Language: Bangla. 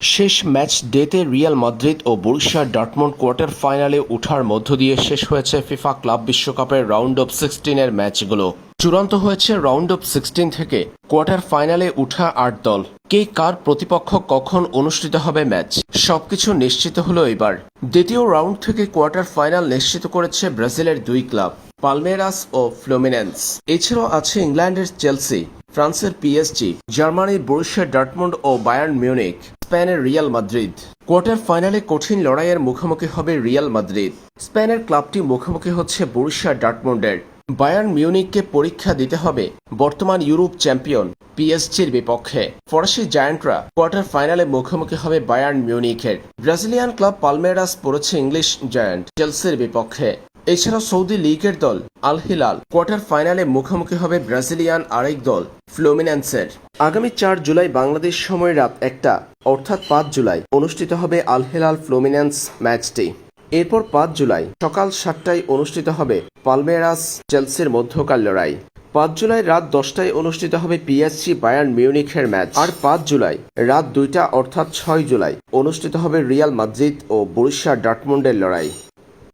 শেষ ম্যাচ ডেতে রিয়াল মাদ্রিদ ও বরুশিয়া ডটমন্ড কোয়ার্টার ফাইনালে ওঠার মধ্য দিয়ে শেষ হয়েছে ফিফা ক্লাব বিশ্বকাপের রাউন্ড অফ সিক্সটিনের ম্যাচগুলো। চূড়ান্ত হয়েছে রাউন্ড অফ সিক্সটিন থেকে কোয়ার্টার ফাইনালে উঠা আট দল। কে কার প্রতিপক্ষ কখন অনুষ্ঠিত হবে ম্যাচ? সবকিছু নিশ্চিত হলো এবার। দ্বিতীয় রাউন্ড থেকে কোয়ার্টার ফাইনাল নিশ্চিত করেছে ব্রাজিলের দুই ক্লাব, পালমেরাস ও ফ্লোমিনেন্স। এছাড়াও আছে ইংল্যান্ডের চেলসি। ফ্রান্সের পিএসজি জার্মানির বরুশিয়া ডার্টমন্ড ও বায়ার্ন মিউনিক স্পেনের রিয়াল মাদ্রিদ কোয়ার্টার ফাইনালে কঠিন লড়াইয়ের মুখোমুখি হবে রিয়াল মাদ্রিদ স্পেনের ক্লাবটি মুখোমুখি হচ্ছে বরুশিয়া ডার্টমন্ডের বায়ার্ন মিউনিককে পরীক্ষা দিতে হবে বর্তমান ইউরোপ চ্যাম্পিয়ন পিএসজির বিপক্ষে। ফরাসি জায়ান্টরা কোয়ার্টার ফাইনালে মুখোমুখি হবে বায়ার্ন মিউনিকের ব্রাজিলিয়ান ক্লাব পালমেরাস পড়েছে ইংলিশ জায়ান্ট, চেলসির বিপক্ষে। এছাড়া সৌদি লিগের দল আল হিলাল কোয়ার্টার ফাইনালে মুখোমুখি হবে ব্রাজিলিয়ান আরেক দল ফ্লুমিনেন্সের। আগামী চার জুলাই বাংলাদেশ সময় রাত একটা, অর্থাৎ পাঁচ জুলাই, অনুষ্ঠিত হবে আল হিলাল ফ্লুমিনেন্স ম্যাচটি। এরপর পাঁচ জুলাই, সকাল সাতটায় অনুষ্ঠিত হবে পালমেরাস চেলসির মধ্যকার লড়াই। পাঁচ জুলাই রাত দশটায় অনুষ্ঠিত হবে পিএসসি বায়ার্ন মিউনিখের ম্যাচ। আর পাঁচ জুলাই রাত দুইটা, অর্থাৎ ছয় জুলাই, অনুষ্ঠিত হবে রিয়াল মাদ্রিদ ও বরুশিয়া ডাটমন্ডের লড়াই।